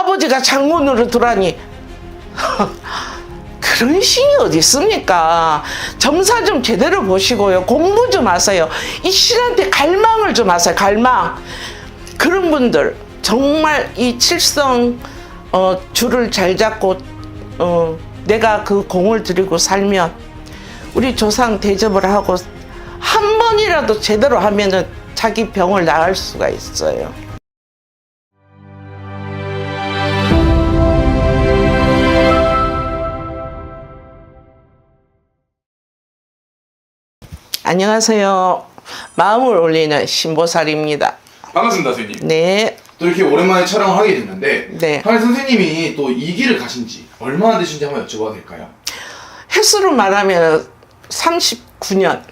아버지가 장문으로 두라니 그런 신이 어디 있습니까? 점사 좀 제대로 보시고요. 공부 좀 하세요. 이 신한테 갈망을 좀 하세요. 갈망. 그런 분들 정말 이 칠성 어, 줄을 잘 잡고 어, 내가 그 공을 들이고 살면 우리 조상 대접을 하고 한 번이라도 제대로 하면은 자기 병을 나을 수가 있어요. 안녕하세요. 마음을 올리는 신보살입니다. 반갑습니다, 선생님. 네, 또 이렇게 오랜만에 촬영을 하게 됐는데, 네. 하늘 선생님이 또 이 길을 가신 지 얼마나 되신지 한번 여쭤봐도 될까요? 횟수로 말하면 39년.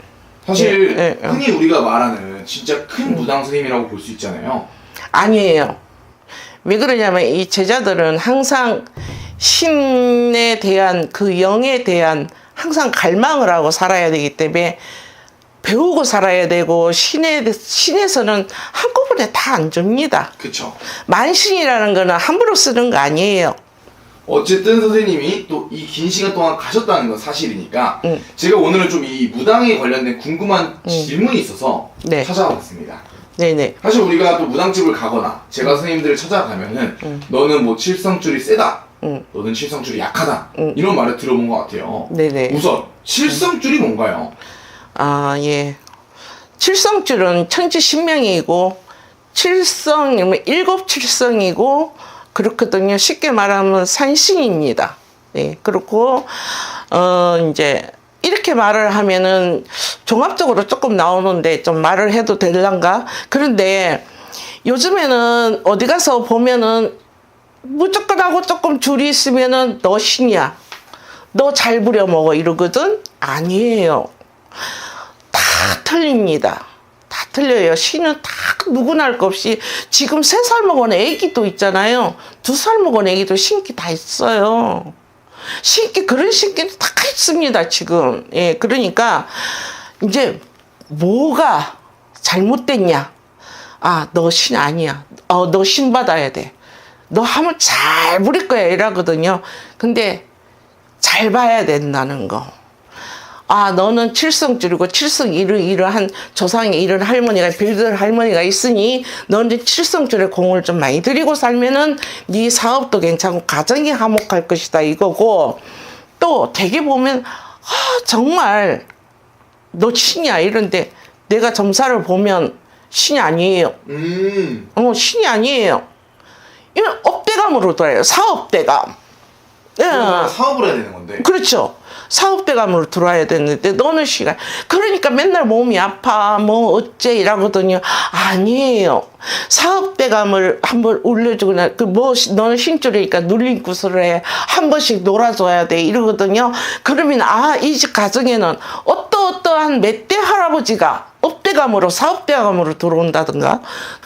사실 예, 예, 흔히 우리가 말하는 진짜 큰 무당 선생님이라고 볼 수 있잖아요. 아니에요. 왜 그러냐면 이 제자들은 항상 신에 대한 그 영에 대한 항상 갈망을 하고 살아야 되기 때문에 배우고 살아야 되고 신에 신에서는 한꺼번에 다 안 줍니다. 그쵸? 만신이라는 거는 함부로 쓰는 거 아니에요. 어쨌든 선생님이 또 이 긴 시간 동안 가셨다는 건 사실이니까 응. 제가 오늘은 좀 이 무당에 관련된 궁금한 질문이 있어서 네. 찾아왔습니다. 네네. 사실 우리가 또 무당집을 가거나 제가 선생님들을 찾아가면은 너는 뭐 칠성줄이 세다, 응. 너는 칠성줄이 약하다 이런 말을 들어본 것 같아요. 네네. 우선 칠성줄이 뭔가요? 아, 예. 칠성줄은 천지 신명이고, 칠성, 일곱 칠성이고, 그렇거든요. 쉽게 말하면 산신입니다. 네, 그렇고, 어, 이제, 이렇게 말을 하면은 종합적으로 조금 나오는데 좀 말을 해도 될란가? 그런데 요즘에는 어디 가서 보면은 무조건 하고 조금 줄이 있으면은 너 신이야. 너 잘 부려먹어 이러거든? 아니에요. 다 틀립니다. 다 틀려요. 신은 다 누구나 할 것 없이 지금 세 살 먹은 애기도 있잖아요. 두 살 먹은 애기도 신기 다 있어요. 신기 그런 신기는 다 있습니다. 지금. 예, 그러니까 이제 뭐가 잘못됐냐? 아, 너 신 아니야. 어, 너 신 받아야 돼. 너 하면 잘 부릴 거야 이러거든요. 근데 잘 봐야 된다는 거. 아, 너는 칠성 줄이고 칠성 이르 이러한 조상의 이런 할머니가 빌들 할머니가 있으니 너는 칠성 줄에 공을 좀 많이 들이고 살면은 네 사업도 괜찮고 가정이 화목할 것이다 이거고 또 되게 보면 아, 정말 너 신이야 이런데 내가 점사를 보면 신이 아니에요. 음, 어, 신이 아니에요. 이건 업대감으로 돌아요. 사업대감. 예. 사업을 해야 되는 건데. 그렇죠. 사업대감으로 들어와야 되는데 너는 시간. 그러니까 맨날 몸이 아파 뭐 어째 이라거든요. 아니에요. 사업대감을 한번 올려주고 나그뭐 너는 신줄이니까 눌린 구슬을 해 한 번씩 놀아줘야 돼. 이러거든요. 그러면 아 이 집 가정에는 어떠어떠한 멧대 할아버지가 업대감으로 사업대감으로 들어온다든가.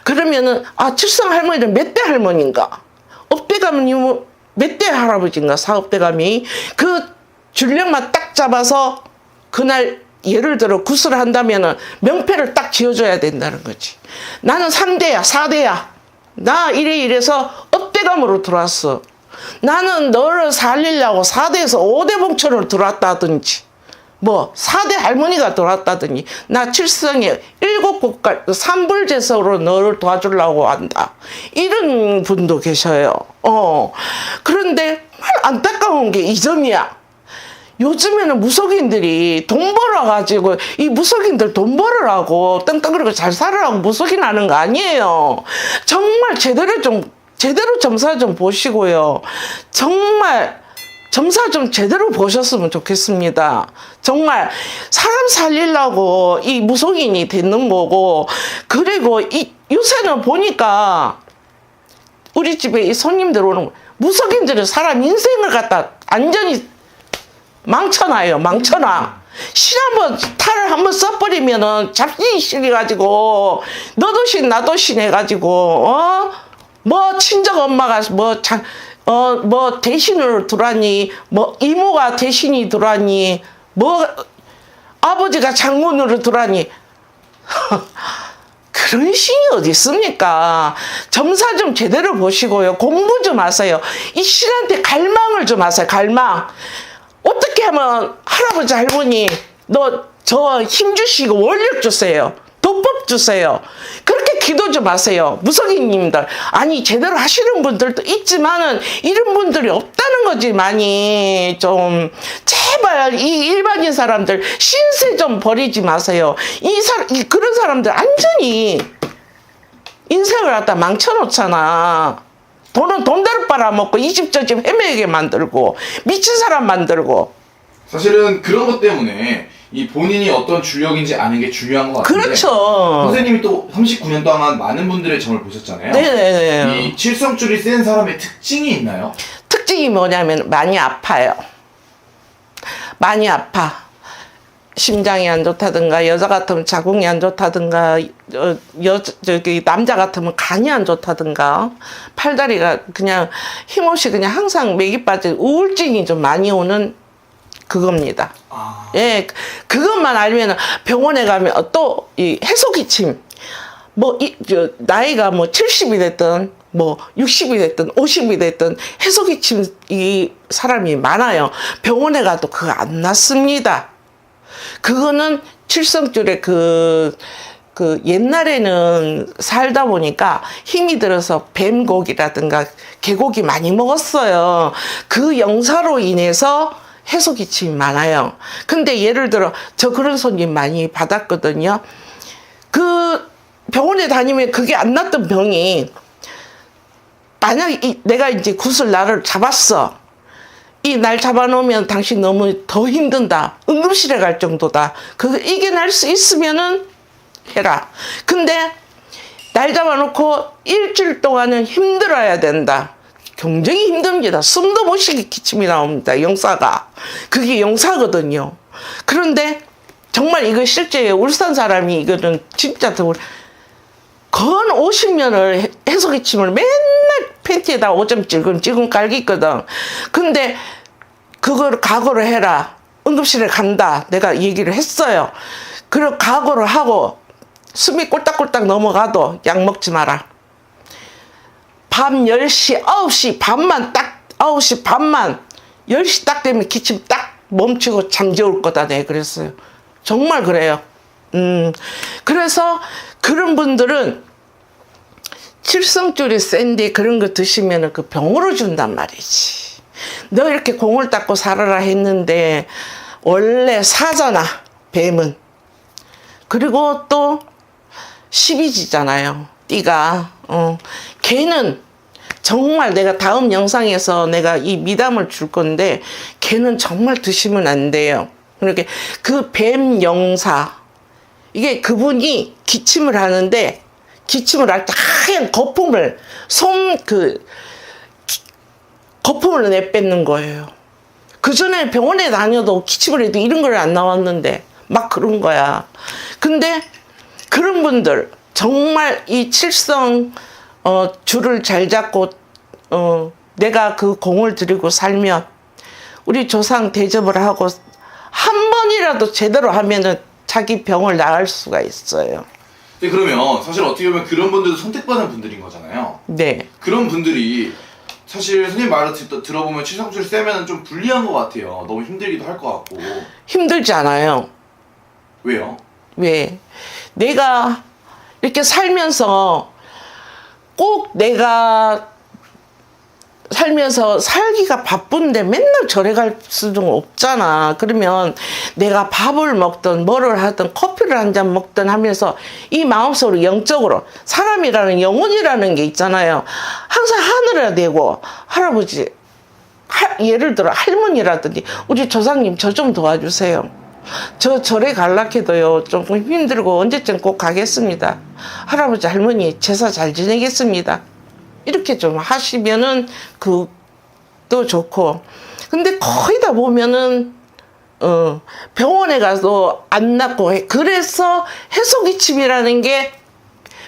그러면은 아 칠성 할머니는 멧대 할머니인가? 업대감은 뭐 멧대 할아버지인가? 사업대감이? 그 줄령만 딱 잡아서 그날 예를 들어 구슬을 한다면은 명패를 딱 지어줘야 된다는 거지. 나는 3대야, 4대야. 나 이래 이래서 업대감으로 들어왔어. 나는 너를 살리려고 4대에서 5대 봉천으로 들어왔다든지, 뭐, 4대 할머니가 들어왔다더니, 나 칠성에 일곱 국가, 삼불제석으로 너를 도와주려고 한다. 이런 분도 계셔요. 어. 그런데 안타까운 게 이 점이야. 요즘에는 무속인들이 돈 벌어가지고 이 무속인들 돈 벌으라고 떵떵거리고 잘 살으라고 무속인 하는 거 아니에요. 정말 제대로 좀 제대로 점사 좀 보시고요. 정말 점사 좀 제대로 보셨으면 좋겠습니다. 정말 사람 살리려고 이 무속인이 되는 거고 그리고 이 요새는 보니까 우리 집에 이 손님들 오는 거, 무속인들은 사람 인생을 갖다 완전히 망쳐놔요, 망쳐놔. 실 한번, 탈을 한번 써버리면은 잡신이 실해가지고, 너도 신, 나도 신 해가지고, 어? 뭐, 친정 엄마가 뭐, 장, 어, 뭐, 대신으로 들어왔니, 뭐, 이모가 대신이 들어왔니, 뭐, 아버지가 장문으로 들어왔니. 그런 신이 어디 있습니까? 점사 좀 제대로 보시고요. 공부 좀 하세요. 이 신한테 갈망을 좀 하세요. 갈망. 어떻게 하면 할아버지 할머니 너 저 힘 주시고 원력 주세요. 도법 주세요. 그렇게 기도 좀 하세요. 무속인님들. 아니 제대로 하시는 분들도 있지만은 이런 분들이 없다는 거지 많이 좀 제발 이 일반인 사람들 신세 좀 버리지 마세요. 이 사람 이 그런 사람들 완전히 인생을 갖다 망쳐놓잖아. 돈은 돈대로 빨아먹고 이 집저집 헤매게 만들고 미친 사람 만들고 사실은 그런 것 때문에 이 본인이 어떤 주력인지 아는 게 중요한 것 같은데 그렇죠. 선생님이 또 39년 동안 많은 분들의 점을 보셨잖아요. 네네네. 이 칠성줄이 센 사람의 특징이 있나요? 특징이 뭐냐면 많이 아파요. 많이 아파. 심장이 안 좋다든가 여자 같으면 자궁이 안 좋다든가 여, 여 저기 남자 같으면 간이 안 좋다든가 팔다리가 그냥 힘없이 그냥 항상 맥이 빠진 우울증이 좀 많이 오는 그겁니다. 아, 예, 그것만 알면 병원에 가면 또 이 해소기침 뭐 이 저 나이가 뭐 70이 됐든 뭐 60이 됐든 50이 됐든 해소기침 이 사람이 많아요. 병원에 가도 그거 안 낫습니다. 그거는 칠성줄에 그, 그 옛날에는 살다 보니까 힘이 들어서 뱀고기라든가 개고기 많이 먹었어요. 그 영사로 인해서 해소 기침이 많아요. 근데 예를 들어 저 그런 손님 많이 받았거든요. 그 병원에 다니면 그게 안 낫던 병이 만약 이 내가 이제 구슬 날을 잡았어. 이 날 잡아놓으면 당신 너무 더 힘든다. 응급실에 갈 정도다. 그 이겨낼 수 있으면은 해라. 근데 날 잡아놓고 일주일 동안은 힘들어야 된다. 굉장히 힘듭니다. 숨도 못 쉬게 기침이 나옵니다. 영사가. 그게 영사거든요. 그런데 정말 이거 실제 울산 사람이 이거는 진짜 더 건 50년을 해소기침을 맨날 팬티에다 오점 찔끔찔끔 깔기거든. 근데 그걸 각오를 해라. 응급실에 간다. 내가 얘기를 했어요. 그리고 각오를 하고 숨이 꼴딱꼴딱 넘어가도 약 먹지 마라. 밤 10시, 9시 반만 딱 9시 반만 10시 딱 되면 기침 딱 멈추고 잠재울 거다. 네, 그랬어요. 정말 그래요. 음, 그래서 그런 분들은 칠성줄이 센데 그런 거 드시면 그 병으로 준단 말이지. 너 이렇게 공을 닦고 살아라 했는데 원래 사잖아, 뱀은. 그리고 또 십이지잖아요. 띠가. 어. 걔는 정말 내가 다음 영상에서 내가 이 미담을 줄 건데 걔는 정말 드시면 안 돼요. 그렇게 그 뱀 영사 이게 그분이 기침을 하는데 기침을 할 때 하얀 거품을 손그 거품을 내뱉는 거예요. 그 전에 병원에 다녀도 기침을 해도 이런 걸 안 나왔는데 막 그런 거야. 근데 그런 분들 정말 이 칠성 어, 줄을 잘 잡고 어, 내가 그 공을 들이고 살면 우리 조상 대접을 하고 한 번이라도 제대로 하면은 자기 병을 나을 수가 있어요. 근데 그러면 사실 어떻게 보면 그런 분들도 선택받은 분들인 거잖아요. 네. 그런 분들이 사실 선생님 말을 듣, 들어보면 칠성줄 세면 좀 불리한 것 같아요. 너무 힘들기도 할 것 같고. 힘들지 않아요. 왜요? 왜? 내가 이렇게 살면서 꼭 내가 살면서 살기가 바쁜데 맨날 절에 갈 수는 없잖아. 그러면 내가 밥을 먹든 뭐를 하든 커피를 한 잔 먹든 하면서 이 마음속으로 영적으로 사람이라는 영혼이라는 게 있잖아요. 항상 하늘에 대고 할아버지 하- 예를 들어 할머니라든지 우리 조상님 저 좀 도와주세요. 저 절에 갈락해도요 조금 힘들고 언제쯤 꼭 가겠습니다. 할아버지 할머니 제사 잘 지내겠습니다. 이렇게 좀 하시면은 그도 좋고 근데 거의 다 보면은 어 병원에 가서 안 낫고 해. 그래서 해소기침이라는 게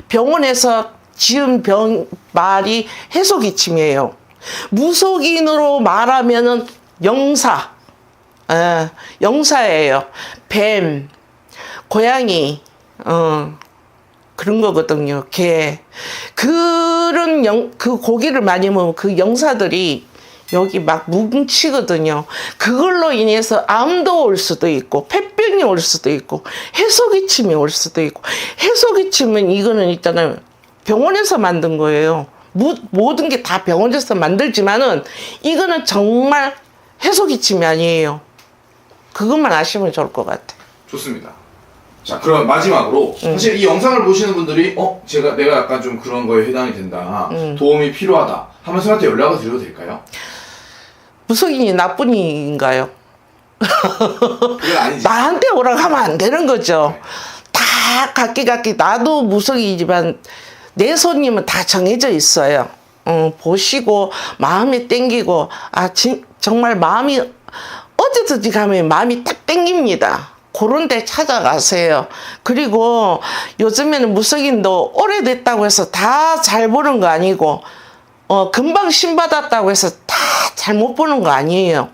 병원에서 지은 병 말이 해소기침이에요. 무속인으로 말하면은 영사, 예, 영사예요. 뱀, 고양이, 어, 그런 거거든요. 게 그런 영, 그 고기를 많이 먹으면 그 영사들이 여기 막 뭉치거든요. 그걸로 인해서 암도 올 수도 있고 폐병이 올 수도 있고 해소기침이 올 수도 있고 해소기침은 이거는 있잖아요. 병원에서 만든 거예요. 모, 모든 게 다 병원에서 만들지만은 이거는 정말 해소기침이 아니에요. 그것만 아시면 좋을 것 같아. 좋습니다. 자, 그럼 마지막으로 사실 이 영상을 보시는 분들이 어 제가 내가 약간 좀 그런 거에 해당이 된다, 도움이 필요하다 하면 선생님한테 연락을 드려도 될까요? 무속인이 나쁜 인가요? 그건 아니지. 나한테 오라고 하면 안 되는 거죠. 다 각기각기 나도 무속이지만 내 손님은 다 정해져 있어요. 어, 보시고 마음이 땡기고 아 진, 정말 마음이 어디든지 가면 마음이 딱 땡깁니다. 그런 데 찾아가세요. 그리고 요즘에는 무속인도 오래됐다고 해서 다 잘 보는 거 아니고 어, 금방 신 받았다고 해서 다 잘못 보는 거 아니에요.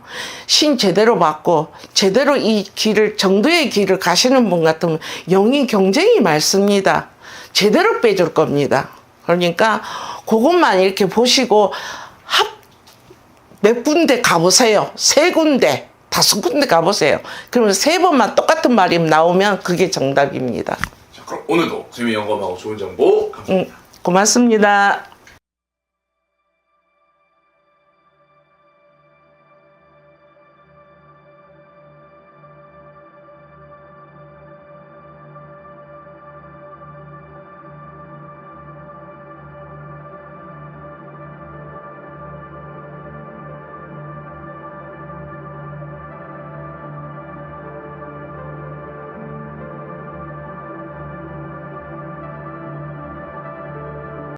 신 제대로 받고 제대로 이 길을 정도의 길을 가시는 분 같으면 영이 경쟁이 많습니다. 제대로 빼줄 겁니다. 그러니까 그것만 이렇게 보시고 합 몇 군데 가보세요. 세 군데, 다섯 군데 가보세요. 그러면 세 번만 똑같은 말이 나오면 그게 정답입니다. 자, 그럼 오늘도 재미 영감하고 좋은 정보 감사합니다. 음, 고맙습니다.